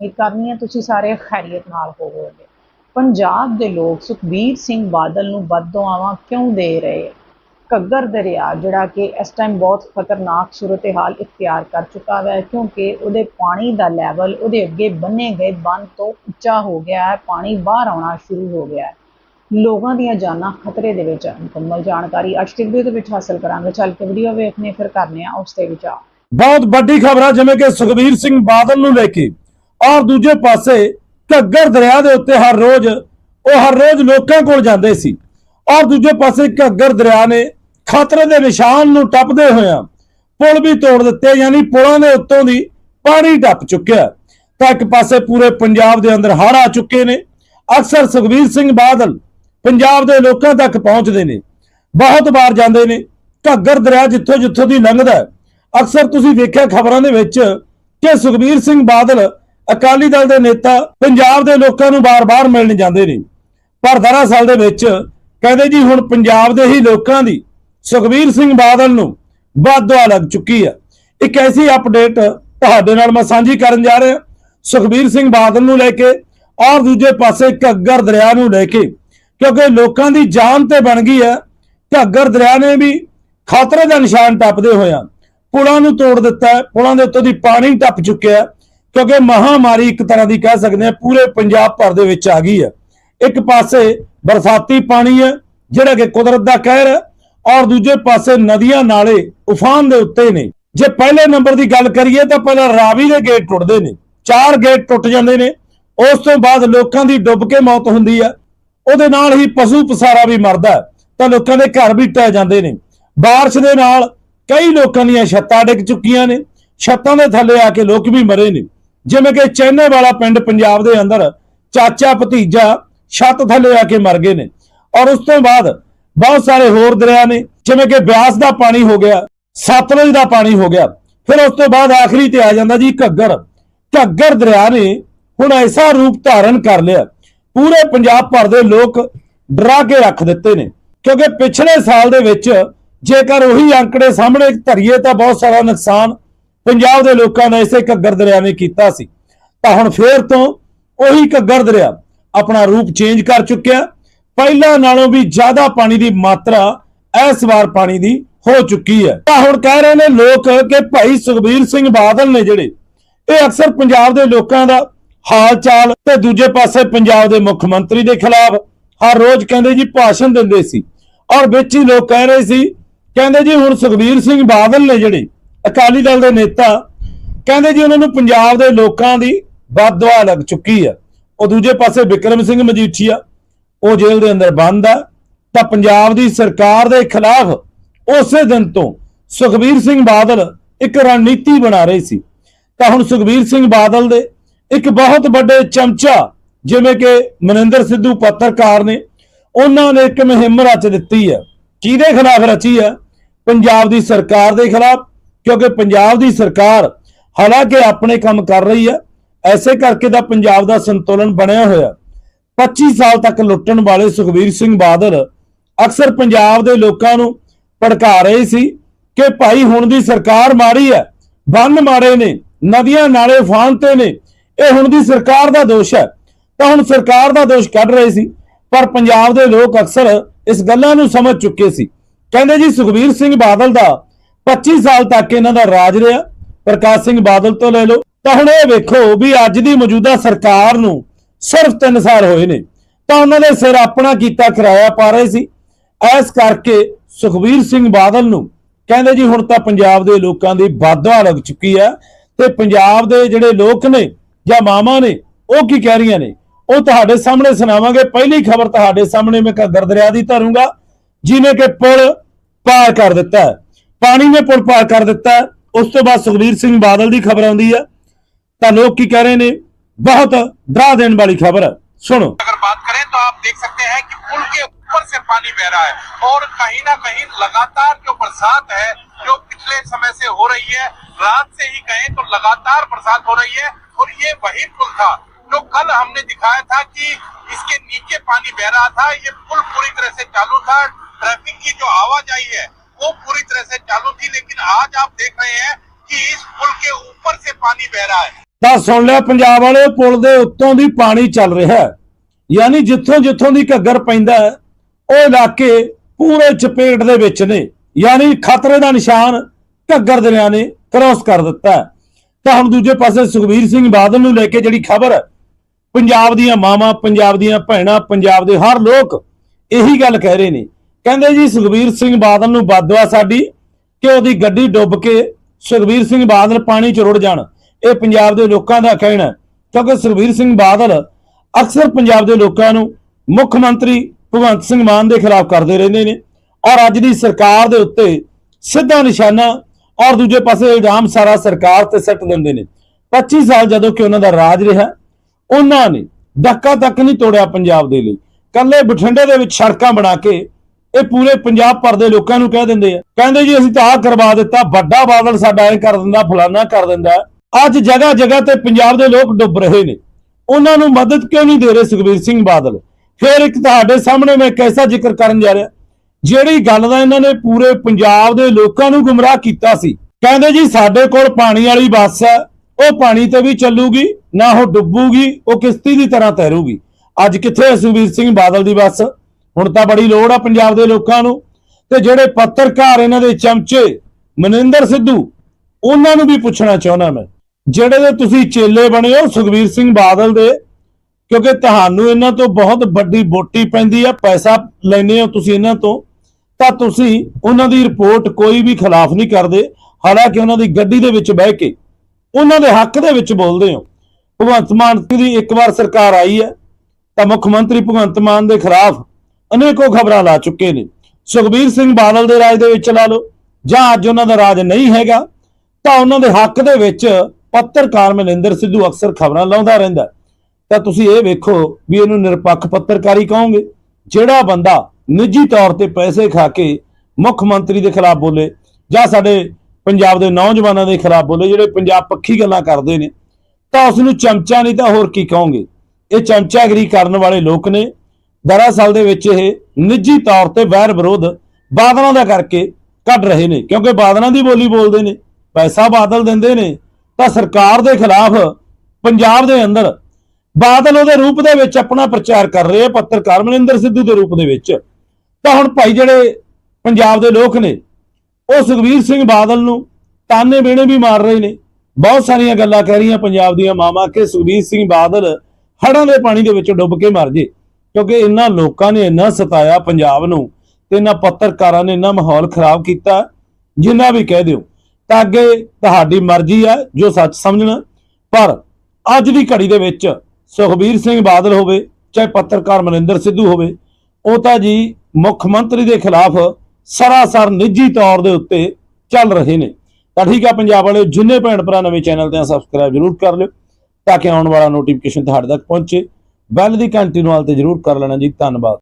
ਉਮੀਦ ਕਰਨੀ ਹੈ ਤੁਸੀਂ ਸਾਰੇ ਖੈਰੀਅਤ ਨਾਲ ਹੋਵੋਗੇ। ਪੰਜਾਬ ਦੇ ਲੋਕ ਸੁਖਬੀਰ ਸਿੰਘ ਬਾਦਲ ਨੂੰ ਬਦਦੁਆਵਾਂ ਕਿਉਂ ਦੇ ਰਹੇ? ਘੱਗਰ ਦਰਿਆ, ਜਿਹੜਾ ਕਿ ਇਸ ਟਾਈਮ ਬਹੁਤ ਖਤਰਨਾਕ ਸੂਰਤ-ਹਾਲ ਇਖਤਿਆਰ ਕਰ ਚੁੱਕਾ ਹੈ, ਕਿਉਂਕਿ ਉਹਦੇ ਪਾਣੀ ਦਾ ਲੈਵਲ ਉਹਦੇ ਅੱਗੇ ਬੰਨੇ ਗਏ ਬੰਨ ਤੋਂ ਉੱਚਾ ਹੋ ਗਿਆ ਹੈ, ਪਾਣੀ ਬਾਹਰ ਆਉਣਾ ਸ਼ੁਰੂ ਹੋ ਗਿਆ ਹੈ। ਲੋਕਾਂ ਦੀਆਂ ਜਾਨਾਂ ਖਤਰੇ ਦੇ ਵਿੱਚ ਹਨ ਮੁਕੰਮਲ ਜਾਣਕਾਰੀ ਅੱਜ ਦੀ ਵੀਡੀਓ ਦੇ ਵਿੱਚ ਹਾਸਲ ਕਰਾਂਗੇ। ਚੱਲ ਕੇ ਵੀਡੀਓ ਵੇਖਨੇ ਫਿਰ ਕਰਨੇ ਆ ਉਸ ਦੇ ਵਿਚਾਰ। ਬਹੁਤ ਵੱਡੀ ਖਬਰ ਆ ਜਿਵੇਂ ਕਿ ਸੁਖਬੀਰ ਸਿੰਘ ਬਾਦਲ ਨੂੰ ਲੈ ਕੇ। ਔਰ ਦੂਜੇ ਪਾਸੇ ਘੱਗਰ ਦਰਿਆ ਦੇ ਉੱਤੇ ਹਰ ਰੋਜ਼, ਉਹ ਹਰ ਰੋਜ਼ ਲੋਕਾਂ ਕੋਲ ਜਾਂਦੇ ਸੀ। ਔਰ ਦੂਜੇ ਪਾਸੇ ਘੱਗਰ ਦਰਿਆ ਨੇ ਖਤਰੇ ਦੇ ਨਿਸ਼ਾਨ ਨੂੰ ਟੱਪਦੇ ਹੋਇਆ ਪੁਲ ਵੀ ਤੋੜ ਦਿੱਤੇ, ਯਾਨੀ ਪੁਲਾਂ ਦੇ ਉੱਤੋਂ ਦੀ ਪਾਣੀ ਟੱਪ ਚੁੱਕਿਆ। ਤਾਂ ਇੱਕ ਪਾਸੇ ਪੂਰੇ ਪੰਜਾਬ ਦੇ ਅੰਦਰ ਹੜ੍ਹ ਆ ਚੁੱਕੇ ਨੇ। ਅਕਸਰ ਸੁਖਬੀਰ ਸਿੰਘ ਬਾਦਲ ਪੰਜਾਬ ਦੇ ਲੋਕਾਂ ਤੱਕ ਪਹੁੰਚਦੇ ਨੇ। ਬਹੁਤ ਵਾਰ ਜਾਂਦੇ ਨੇ। ਘੱਗਰ ਦਰਿਆ ਜਿੱਥੋਂ ਜਿੱਥੋਂ ਦੀ ਲੰਘਦਾ ਅਕਸਰ ਤੁਸੀਂ ਵੇਖਿਆ ਖਬਰਾਂ ਦੇ ਵਿੱਚ ਕਿ ਸੁਖਬੀਰ ਸਿੰਘ ਬਾਦਲ ਅਕਾਲੀ ਦਲ ਦੇ ਨੇਤਾ ਪੰਜਾਬ ਦੇ ਲੋਕਾਂ ਨੂੰ ਬਾਰ-ਬਾਰ ਮਿਲਣ ਜਾਂਦੇ ਨੇ। ਪਰ ਦਰਅਸਲ ਦੇ ਵਿੱਚ ਕਹਿੰਦੇ ਜੀ ਹੁਣ ਪੰਜਾਬ ਦੇ ਹੀ ਲੋਕਾਂ ਦੀ ਸੁਖਬੀਰ ਸਿੰਘ ਬਾਦਲ ਨੂੰ ਵਾਧਵਾ ਲੱਗ ਚੁੱਕੀ ਹੈ ਇੱਕ ਐਸੀ ਅਪਡੇਟ ਤੁਹਾਡੇ ਨਾਲ ਮੈਂ ਸਾਂਝੀ ਕਰਨ ਜਾ ਰਿਹਾ। ਸੁਖਬੀਰ ਸਿੰਘ ਬਾਦਲ ਨੂੰ ਲੈ ਕੇ ਔਰ ਦੂਜੇ ਪਾਸੇ ਘੱਗਰ ਦਰਿਆ ਨੂੰ ਲੈ ਕੇ, ਕਿਉਂਕਿ ਲੋਕਾਂ ਦੀ ਜਾਨ ਤੇ ਬਣ ਗਈ ਹੈ ਘੱਗਰ ਦਰਿਆ ਨੇ ਵੀ ਖਤਰੇ ਦਾ ਨਿਸ਼ਾਨ ਟੱਪਦੇ ਹੋਇਆ ਪੁਲਾਂ ਨੂੰ ਤੋੜ ਦਿੱਤਾ, ਪੁਲਾਂ ਦੇ ਉੱਤੋਂ ਦੀ ਪਾਣੀ ਟੱਪ ਚੁੱਕਿਆ। ਕਿਉਂਕਿ ਮਹਾਮਾਰੀ ਇੱਕ ਤਰ੍ਹਾਂ ਦੀ ਕਹਿ ਸਕਦੇ ਹਾਂ ਪੂਰੇ ਪੰਜਾਬ ਭਰ ਦੇ ਵਿੱਚ ਆ ਗਈ ਹੈ। ਇੱਕ ਪਾਸੇ ਬਰਸਾਤੀ ਪਾਣੀ ਹੈ, ਜਿਹੜਾ ਕਿ ਕੁਦਰਤ ਦਾ ਕਹਿਰ ਹੈ, ਔਰ ਦੂਜੇ ਪਾਸੇ ਨਦੀਆਂ ਨਾਲੇ ਉਫਾਨ ਦੇ ਉੱਤੇ ਨੇ। ਜੇ ਪਹਿਲੇ ਨੰਬਰ ਦੀ ਗੱਲ ਕਰੀਏ ਤਾਂ ਪਹਿਲਾਂ ਰਾਵੀ ਦੇ ਗੇਟ ਟੁੱਟਦੇ ਨੇ, ਚਾਰ ਗੇਟ ਟੁੱਟ ਜਾਂਦੇ ਨੇ। ਉਸ ਤੋਂ ਬਾਅਦ ਲੋਕਾਂ ਦੀ ਡੁੱਬ ਕੇ ਮੌਤ ਹੁੰਦੀ ਹੈ। ਉਹਦੇ ਨਾਲ ਹੀ ਪਸ਼ੂ ਪਸਾਰਾ ਵੀ ਮਰਦਾ ਤਾਂ ਲੋਕਾਂ ਦੇ ਘਰ ਵੀ ਟਹਿ ਜਾਂਦੇ ਨੇ। ਬਾਰਿਸ਼ ਦੇ ਨਾਲ ਕਈ ਲੋਕਾਂ ਦੀਆਂ ਛੱਤਾਂ ਡਿੱਗ ਚੁੱਕੀਆਂ ਨੇ। ਛੱਤਾਂ ਦੇ ਥੱਲੇ ਆ ਕੇ ਲੋਕ ਵੀ ਮਰੇ ਨੇ। ਜਿਵੇਂ ਕਿ ਚੈਨੇ ਵਾਲਾ ਪਿੰਡ ਪੰਜਾਬ ਦੇ ਅੰਦਰ ਚਾਚਾ ਭਤੀਜਾ ਛੱਤ ਥੱਲੇ ਆ ਕੇ ਮਰ ਗਏ ਨੇ। ਔਰ ਉਸ ਤੋਂ ਬਾਅਦ ਬਹੁਤ ਸਾਰੇ ਹੋਰ ਦਰਿਆ ਨੇ, ਜਿਵੇਂ ਕਿ ਬਿਆਸ ਦਾ ਪਾਣੀ ਹੋ ਗਿਆ, ਸਤਲੁਜ ਦਾ ਪਾਣੀ ਹੋ ਗਿਆ। ਫਿਰ ਉਸ ਤੋਂ ਬਾਅਦ ਆਖਰੀ ਤੇ ਆ ਜਾਂਦਾ ਜੀ ਘੱਗਰ। ਘੱਗਰ ਦਰਿਆ ਨੇ ਹੁਣ ਐਸਾ ਰੂਪ ਧਾਰਨ ਕਰ ਲਿਆ। ਪੂਰੇ ਪੰਜਾਬ ਭਰ ਦੇ ਲੋਕ ਡਰਾ ਕੇ ਰੱਖ ਦਿੱਤੇ ਨੇ। ਕਿਉਂਕਿ ਪਿਛਲੇ ਸਾਲ ਦੇ ਵਿੱਚ ਜੇਕਰ ਉਹੀ ਅੰਕੜੇ ਸਾਹਮਣੇ ਧਰੀਏ ਤਾਂ ਬਹੁਤ ਸਾਰਾ ਨੁਕਸਾਨ ਪੰਜਾਬ ਦੇ ਲੋਕਾਂ ਨੇ ਇਸੇ ਘੱਗਰ ਦਰਿਆ ਨੇ ਕੀਤਾ ਸੀ। ਤਾਂ ਹੁਣ ਫੇਰ ਤੋਂ ਉਹੀ ਘੱਗਰ ਦਰਿਆ ਆਪਣਾ ਰੂਪ ਚੇਂਜ ਕਰ ਚੁੱਕਿਆ। ਪਹਿਲਾਂ ਨਾਲੋਂ ਵੀ ਜ਼ਿਆਦਾ ਪਾਣੀ ਦੀ ਮਾਤਰਾ ਇਸ ਵਾਰ ਪਾਣੀ ਦੀ ਹੋ ਚੁੱਕੀ ਹੈ। ਤਾਂ ਹੁਣ ਕਹਿ ਰਹੇ ਨੇ ਲੋਕ ਕਿ ਭਾਈ ਸੁਖਬੀਰ ਸਿੰਘ ਬਾਦਲ ਨੇ ਜਿਹੜੇ, ਇਹ ਅਕਸਰ ਪੰਜਾਬ ਦੇ ਲੋਕਾਂ ਦਾ ਹਾਲ ਚਾਲ ਤੇ ਦੂਜੇ ਪਾਸੇ ਪੰਜਾਬ ਦੇ ਮੁੱਖ ਮੰਤਰੀ ਦੇ ਖਿਲਾਫ ਹਰ ਰੋਜ਼ ਕਹਿੰਦੇ ਜੀ ਭਾਸ਼ਣ ਦਿੰਦੇ ਸੀ। ਔਰ ਵਿੱਚ ਹੀ ਲੋਕ ਕਹਿ ਰਹੇ ਸੀ, ਕਹਿੰਦੇ ਜੀ ਹੁਣ ਸੁਖਬੀਰ ਸਿੰਘ ਬਾਦਲ ਨੇ ਜਿਹੜੇ ਅਕਾਲੀ ਦਲ ਦੇ ਨੇਤਾ ਕਹਿੰਦੇ ਜੀ ਉਹਨਾਂ ਨੂੰ ਪੰਜਾਬ ਦੇ ਲੋਕਾਂ ਦੀ ਬਦਦੁਆ ਲੱਗ ਚੁੱਕੀ ਹੈ ਉਹ ਦੂਜੇ ਪਾਸੇ ਵਿਕਰਮ ਸਿੰਘ ਮਜੀਠੀਆ, ਉਹ ਜੇਲ੍ਹ ਦੇ ਅੰਦਰ ਬੰਦ ਆ। ਤਾਂ ਪੰਜਾਬ ਦੀ ਸਰਕਾਰ ਦੇ ਖਿਲਾਫ ਉਸੇ ਦਿਨ ਤੋਂ ਸੁਖਬੀਰ ਸਿੰਘ ਬਾਦਲ ਇੱਕ ਰਣਨੀਤੀ ਬਣਾ ਰਹੇ ਸੀ। ਤਾਂ ਹੁਣ ਸੁਖਬੀਰ ਸਿੰਘ ਬਾਦਲ ਦੇ ਇੱਕ ਬਹੁਤ ਵੱਡੇ ਚਮਚਾ, ਜਿਵੇਂ ਕਿ ਮਨਿੰਦਰ ਸਿੱਧੂ ਪੱਤਰਕਾਰ ਨੇ, ਉਹਨਾਂ ਨੇ ਇੱਕ ਮੁਹਿੰਮ ਰਚ ਦਿੱਤੀ ਹੈ ਕਿਹਦੇ ਖਿਲਾਫ ਰਚੀ ਹੈ ਪੰਜਾਬ ਦੀ ਸਰਕਾਰ ਦੇ ਖਿਲਾਫ ਕਿਉਂਕਿ ਪੰਜਾਬ ਦੀ ਸਰਕਾਰ ਹਾਲਾਂਕਿ ਆਪਣੇ ਕੰਮ ਕਰ ਰਹੀ ਹੈ, ਐਸੇ ਕਰਕੇ ਦਾ ਪੰਜਾਬ ਦਾ ਸੰਤੁਲਨ ਬਣਿਆ ਹੋਇਆ। 25 ਸਾਲ ਤੱਕ ਲੁੱਟਣ ਵਾਲੇ ਸੁਖਬੀਰ ਸਿੰਘ ਬਾਦਲ ਅਕਸਰ ਪੰਜਾਬ ਦੇ ਲੋਕਾਂ ਨੂੰ ਭੜਕਾ ਰਹੇ ਸੀ ਕਿ ਭਾਈ ਹੁਣ ਦੀ ਸਰਕਾਰ ਮਾੜੀ ਹੈ, ਬੰਨ ਮਾੜੇ ਨੇ, ਨਦੀਆਂ ਨਾਲੇ ਉਫਾਨ ਨੇ, ਇਹ ਹੁਣ ਦੀ ਸਰਕਾਰ ਦਾ ਦੋਸ਼ ਹੈ। ਤਾਂ ਹੁਣ ਸਰਕਾਰ ਦਾ ਦੋਸ਼ ਕੱਢ ਰਹੇ ਸੀ, ਪਰ ਪੰਜਾਬ ਦੇ ਲੋਕ ਅਕਸਰ ਇਸ ਗੱਲਾਂ ਨੂੰ ਸਮਝ ਚੁੱਕੇ ਸੀ। ਕਹਿੰਦੇ ਜੀ ਸੁਖਬੀਰ ਸਿੰਘ ਬਾਦਲ ਦਾ 25 ਸਾਲ ਤੱਕ ਇਹਨਾਂ ਦਾ ਰਾਜ ਰਿਹਾ। ਪ੍ਰਕਾਸ਼ ਸਿੰਘ ਬਾਦਲ ਤੋਂ ਲੈ ਲਓ। ਤਾਂ ਹੁਣ ਇਹ ਵੇਖੋ ਵੀ ਅੱਜ ਦੀ ਮੌਜੂਦਾ ਸਰਕਾਰ ਨੂੰ ਸਿਰਫ 3 ਸਾਲ ਹੋਏ ਨੇ। ਤਾਂ ਉਹਨਾਂ ਦੇ ਸਿਰ ਆਪਣਾ ਕੀਤਾ ਕਿਰਾਇਆ ਪਾ ਰਹੇ ਸੀ। ਇਸ ਕਰਕੇ ਸੁਖਬੀਰ ਸਿੰਘ ਬਾਦਲ ਨੂੰ ਕਹਿੰਦੇ ਜੀ ਹੁਣ ਤਾਂ ਪੰਜਾਬ ਦੇ ਲੋਕਾਂ ਦੀ ਬਾਦਵਾ ਲੱਗ ਚੁੱਕੀ ਹੈ ਤੇ ਪੰਜਾਬ ਦੇ ਜਿਹੜੇ ਲੋਕ ਨੇ ਜਾਂ ਮਾਵਾਂ ਨੇ, ਉਹ ਕੀ ਕਹਿ ਰਹੀਆਂ ਨੇ? ਉਹ ਤੁਹਾਡੇ ਸਾਹਮਣੇ ਸੁਣਾਵਾਂਗੇ। ਪਹਿਲੀ ਖਬਰ ਤੁਹਾਡੇ ਸਾਹਮਣੇ ਮੈਂ ਘੱਗਰ ਦਰਿਆ ਦੀ ਧਰੂੰਗਾ ਜਿਨੇ ਕਿ ਪੁਲ ਪਾਰ ਕਰ ਦਿੱਤਾ ਹੈ। ਪਾਣੀ ਨੇ ਪੁਲ ਪਾਰ ਕਰ ਦਿੱਤਾ ਹੈ ਉਸ ਤੋਂ ਬਾਅਦ ਸੁਖਬੀਰ ਸਿੰਘ ਬਾਦਲ ਦੀ ਖਬਰ ਆਉਂਦੀ ਹੈ ਤਾਂ ਲੋਕ ਕੀ ਕਹਿ ਰਹੇ ਨੇ ਬਹੁਤ ਡਰਾ ਦੇਣ ਵਾਲੀ ਖਬਰ ਹੈ ਸੁਣੋ अगर बात करें तो आप देख सकते हैं कि पुल के ऊपर से पानी बह रहा है और कहीं ना कहीं लगातार जो बरसात है जो पिछले समय से हो रही है रात से ही कहें तो लगातार बरसात हो रही है और ये वही पुल था जो कल हमने दिखाया था कि इसके नीचे पानी बह रहा था ये पुल पूरी तरह से चालू था ट्रैफिक की जो आवाजाही है वो पूरी तरह से चालू थी लेकिन आज आप देख रहे हैं कि इस पुल के ऊपर से पानी बह रहा है ਤਾਂ ਸੁਣ ਲਿਆ ਪੰਜਾਬ ਵਾਲੇ ਪੁਲ ਦੇ ਉੱਤੋਂ ਦੀ ਪਾਣੀ ਚੱਲ ਰਿਹਾ ਹੈ ਯਾਨੀ ਜਿੱਥੋਂ ਜਿੱਥੋਂ ਦੀ ਘੱਗਰ ਪੈਂਦਾ ਹੈ, ਉਹ ਇਲਾਕੇ ਪੂਰੇ ਚਪੇਟ ਦੇ ਵਿੱਚ ਨੇ ਯਾਨੀ ਖਤਰੇ ਦਾ ਨਿਸ਼ਾਨ ਘੱਗਰ ਦਰਿਆ ਨੇ ਕ੍ਰਾਸ ਕਰ ਦਿੱਤਾ ਹੈ। ਤਾਂ ਹੁਣ ਦੂਜੇ ਪਾਸੇ ਸੁਖਬੀਰ ਸਿੰਘ ਬਾਦਲ ਨੂੰ ਲੈ ਕੇ ਜਿਹੜੀ ਖਬਰ ਹੈ ਪੰਜਾਬ ਦੀਆਂ ਮਾਵਾਂ ਪੰਜਾਬ ਦੀਆਂ ਭੈਣਾਂ ਪੰਜਾਬ ਦੇ ਹਰ ਲੋਕ ਇਹੀ ਗੱਲ ਕਹਿ ਰਹੇ ਨੇ ਕਹਿੰਦੇ ਜੀ ਸੁਖਬੀਰ ਸਿੰਘ ਬਾਦਲ ਨੂੰ ਬਾਦਵਾ ਸਾਡੀ, ਕਿ ਉਹਦੀ ਗੱਡੀ ਡੁੱਬ ਕੇ ਸੁਖਬੀਰ ਸਿੰਘ ਬਾਦਲ ਪਾਣੀ 'ਚ ਰੁੜ ਜਾਣ। ਇਹ ਪੰਜਾਬ ਦੇ ਲੋਕਾਂ ਦਾ ਕਹਿਣਾ ਕਿਉਂਕਿ ਸੁਖਬੀਰ ਸਿੰਘ ਬਾਦਲ ਅਕਸਰ ਪੰਜਾਬ ਦੇ ਲੋਕਾਂ ਨੂੰ ਮੁੱਖ ਮੰਤਰੀ ਭਗਵੰਤ ਸਿੰਘ ਮਾਨ ਦੇ ਖਿਲਾਫ ਕਰਦੇ ਰਹਿੰਦੇ ਨੇ ਔਰ ਅੱਜ ਦੀ ਸਰਕਾਰ ਦੇ ਉੱਤੇ ਸਿੱਧਾ ਨਿਸ਼ਾਨਾ ਔਰ ਦੂਜੇ ਪਾਸੇ ਇਲਜ਼ਾਮ ਸਾਰਾ ਸਰਕਾਰ ਤੇ ਸੱਟ ਦਿੰਦੇ ਨੇ। 25 ਸਾਲ ਜਦੋਂ ਕਿ ਉਹਨਾਂ ਦਾ ਰਾਜ ਰਿਹਾ, ਉਹਨਾਂ ਨੇ ਡੱਕਾ ਤੱਕ ਨਹੀਂ ਤੋੜਿਆ ਪੰਜਾਬ ਦੇ ਲਈ। ਕੱਲੇ ਬਠਿੰਡੇ ਦੇ ਵਿੱਚ ਸੜਕਾਂ ਬਣਾ ਕੇ ਇਹ ਪੂਰੇ ਪੰਜਾਬ ਭਰ ਦੇ ਲੋਕਾਂ ਨੂੰ ਕਹਿ ਦਿੰਦੇ ਆ। ਕਹਿੰਦੇ ਜੀ, ਅਸੀਂ ਤਾਂ ਆਹ ਕਰਵਾ ਦਿੱਤਾ, ਵੱਡਾ ਬਾਦਲ ਸਾਡਾ ਇਹ ਕਰ ਦਿੰਦਾ, ਫਲਾਨਾ ਕਰ ਦਿੰਦਾ। ਅੱਜ ਜਗ੍ਹਾ ਜਗ੍ਹਾ ਤੇ ਪੰਜਾਬ ਦੇ ਲੋਕ ਡੁੱਬ ਰਹੇ ਨੇ। ਉਹਨਾਂ ਨੂੰ ਮਦਦ ਕਿਉਂ ਨਹੀਂ ਦੇ ਰਹੇ ਸੁਖਬੀਰ ਸਿੰਘ ਬਾਦਲ? ਫਿਰ ਇੱਕ ਤੁਹਾਡੇ ਸਾਹਮਣੇ ਮੈਂ ਇੱਕ ਜ਼ਿਕਰ ਕਰਨ ਜਾ ਰਿਹਾ। ਜਿਹੜੀ ਗੱਲ ਦਾ ਇਹਨਾਂ ਨੇ ਪੂਰੇ ਪੰਜਾਬ ਦੇ ਲੋਕਾਂ ਨੂੰ ਗੁੰਮਰਾਹ ਕੀਤਾ ਸੀ। ਕਹਿੰਦੇ ਜੀ, ਸਾਡੇ ਕੋਲ ਪਾਣੀ ਵਾਲੀ ਬੱਸ ਹੈ। ਉਹ ਪਾਣੀ ਤੇ ਵੀ ਚੱਲੂਗੀ, ਨਾ ਉਹ ਡੁੱਬੂਗੀ, ਉਹ ਕਿਸ਼ਤੀ ਦੀ ਤਰ੍ਹਾਂ ਤੈਰੂਗੀ। ਅੱਜ ਕਿੱਥੇ ਹੈ ਸੁਖਬੀਰ ਸਿੰਘ ਬਾਦਲ ਦੀ ਬੱਸ? ਹੁਣ ਤਾਂ ਬੜੀ ਲੋੜ ਆ ਪੰਜਾਬ ਦੇ ਲੋਕਾਂ ਨੂੰ। ਤੇ ਜਿਹੜੇ ਪੱਤਰਕਾਰ ਇਹਨਾਂ ਦੇ ਚਮਚੇ, ਮਨਿੰਦਰ ਸਿੱਧੂ, ਉਹਨਾਂ ਨੂੰ ਵੀ ਪੁੱਛਣਾ ਚਾਹੁੰਦਾ ਮੈਂ। ਜਿਹੜੇ ਦੇ ਤੁਸੀਂ ਚੇਲੇ ਬਣੇ ਹੋ ਸੁਖਬੀਰ ਸਿੰਘ ਬਾਦਲ ਦੇ, ਕਿਉਂਕਿ ਤੁਹਾਨੂੰ ਇਹਨਾਂ ਤੋਂ ਬਹੁਤ ਵੱਡੀ ਬੋਟੀ ਪੈਂਦੀ ਆ, ਪੈਸਾ ਲੈਨੇ ਹੋ ਤੁਸੀਂ ਇਹਨਾਂ ਤੋਂ, ਤਾਂ ਤੁਸੀਂ ਉਹਨਾਂ ਦੀ ਰਿਪੋਰਟ ਕੋਈ ਵੀ ਖਿਲਾਫ ਨਹੀਂ ਕਰਦੇ। ਹਾਲਾਂਕਿ ਉਹਨਾਂ ਦੀ ਗੱਡੀ ਦੇ ਵਿੱਚ ਬਹਿ ਕੇ, ਉਹਨਾਂ ਦੇ ਹੱਕ ਦੇ ਵਿੱਚ ਬੋਲਦੇ ਹੋ। ਭਗਵੰਤ ਮਾਨ ਦੀ ਇੱਕ ਵਾਰ ਸਰਕਾਰ ਆਈ ਹੈ, ਤਾਂ ਮੁੱਖ ਮੰਤਰੀ ਭਗਵੰਤ ਮਾਨ ਦੇ ਖਿਲਾਫ ਅਨੇਕੋ ਖਬਰਾਂ ਲਾ ਚੁੱਕੇ ਨੇ। ਸੁਖਬੀਰ ਸਿੰਘ ਬਾਦਲ ਦੇ ਰਾਜ ਦੇ ਵਿੱਚ ਲਾ ਲਓ। ਜਾਂ ਅੱਜ ਉਹਨਾਂ ਦਾ ਰਾਜ ਨਹੀਂ ਹੈਗਾ, ਤਾਂ ਉਹਨਾਂ ਦੇ ਹੱਕ ਦੇ ਵਿੱਚ ਪੱਤਰਕਾਰ ਮਨਿੰਦਰ ਸਿੱਧੂ ਅਕਸਰ ਖਬਰਾਂ ਲਾਉਂਦਾ ਰਹਿੰਦਾ ਤਾਂ ਤੁਸੀਂ ਇਹ ਵੇਖੋ ਵੀ ਇਹਨੂੰ ਨਿਰਪੱਖ ਪੱਤਰਕਾਰੀ ਕਹੋਗੇ। ਜਿਹੜਾ ਬੰਦਾ ਨਿੱਜੀ ਤੌਰ ਤੇ ਪੈਸੇ ਖਾ ਕੇ ਮੁੱਖ ਮੰਤਰੀ ਦੇ ਖਿਲਾਫ ਬੋਲੇ, ਜਾਂ ਸਾਡੇ ਪੰਜਾਬ ਦੇ ਨੌਜਵਾਨਾਂ ਦੇ ਖਿਲਾਫ ਬੋਲੇ, ਜਿਹੜੇ ਪੰਜਾਬ ਪੱਖੀ ਗੱਲਾਂ ਕਰਦੇ ਨੇ, ਤਾਂ ਉਸ ਨੂੰ ਚਮਚਾ ਨਹੀਂ ਤਾਂ ਹੋਰ ਕੀ ਕਹੋਗੇ। ਇਹ ਚਮਚਾਗਰੀ ਕਰਨ ਵਾਲੇ ਲੋਕ ਨੇ। ਦਰਅਸਲ ਦੇ ਵਿੱਚ ਇਹ ਨਿੱਜੀ ਤੌਰ ਤੇ ਵੈਰ ਵਿਰੋਧ ਬਾਦਲਾਂ ਦਾ ਕਰਕੇ ਕੱਢ ਰਹੇ ਨੇ, ਕਿਉਂਕਿ ਬਾਦਲਾਂ ਦੀ ਬੋਲੀ ਬੋਲਦੇ ਨੇ, ਪੈਸਾ ਬਾਦਲ ਦਿੰਦੇ ਨੇ, ਤਾਂ ਸਰਕਾਰ ਦੇ ਖਿਲਾਫ ਪੰਜਾਬ ਦੇ ਅੰਦਰ ਬਾਦਲ ਉਹਦੇ ਰੂਪ ਦੇ ਵਿੱਚ ਆਪਣਾ ਪ੍ਰਚਾਰ ਕਰ ਰਹੇ ਆ, ਪੱਤਰਕਾਰ ਮਨਿੰਦਰ ਸਿੱਧੂ ਦੇ ਰੂਪ ਦੇ ਵਿੱਚ। ਤਾਂ ਹੁਣ ਭਾਈ ਜਿਹੜੇ ਪੰਜਾਬ ਦੇ ਲੋਕ ਨੇ, ਉਹ ਸੁਖਬੀਰ ਸਿੰਘ ਬਾਦਲ ਨੂੰ ਤਾਨੇ ਮੇਣੇ ਵੀ ਮਾਰ ਰਹੇ ਨੇ। ਬਹੁਤ ਸਾਰੀਆਂ ਗੱਲਾਂ ਕਹਿ ਰਹੀਆਂ ਪੰਜਾਬ ਦੀਆਂ ਮਾਵਾਂ ਕਿ ਸੁਖਬੀਰ ਸਿੰਘ ਬਾਦਲ ਹੜ੍ਹਾਂ ਦੇ ਪਾਣੀ ਦੇ ਵਿੱਚ ਡੁੱਬ ਕੇ ਮਰ ਜੇ। ਕਿਉਂਕਿ ਇਹਨਾਂ ਲੋਕਾਂ ਨੇ ਇੰਨਾ ਸਤਾਇਆ ਪੰਜਾਬ ਨੂੰ ਤੇ ਇਹਨਾਂ ਪੱਤਰਕਾਰਾਂ ਨੇ ਇੰਨਾ ਮਾਹੌਲ ਖਰਾਬ ਕੀਤਾ, ਜਿੰਨਾ ਵੀ ਕਹਿ ਦਿਓ। ਤਾਂ ਅੱਗੇ ਤੁਹਾਡੀ ਮਰਜ਼ੀ ਹੈ ਜੋ ਸੱਚ ਸਮਝਣਾ, ਪਰ ਅੱਜ ਦੀ ਘੜੀ ਦੇ ਵਿੱਚ ਸੁਖਬੀਰ ਸਿੰਘ ਬਾਦਲ ਹੋਵੇ, ਚਾਹੇ ਪੱਤਰਕਾਰ ਮਨਿੰਦਰ ਸਿੱਧੂ ਹੋਵੇ, ਉਹ ਤਾਂ ਜੀ ਮੁੱਖ ਮੰਤਰੀ ਦੇ ਖਿਲਾਫ ਸਰਾਸਰ ਨਿੱਜੀ ਤੌਰ ਦੇ ਉੱਤੇ ਚੱਲ ਰਹੇ ਨੇ। ਤਾਂ ਠੀਕ ਆ ਪੰਜਾਬ ਵਾਲੇ ਜਿੰਨੇ ਭੈਣ ਭਰਾ ਨਵੇਂ ਚੈਨਲ ਤੇ ਸਬਸਕ੍ਰਾਈਬ ਜਰੂਰ ਕਰ ਲਿਓ, ਤਾਂ ਕਿ ਆਉਣ ਵਾਲਾ ਨੋਟੀਫਿਕੇਸ਼ਨ ਤੁਹਾਡੇ ਤੱਕ ਪਹੁੰਚੇ। ਬੈਲ ਦੀ ਘੰਟੀ ਨੂੰ ਹਾਲ ਤੇ ਜਰੂਰ ਕਰ ਲੈਣਾ ਜੀ ਧੰਨਵਾਦ।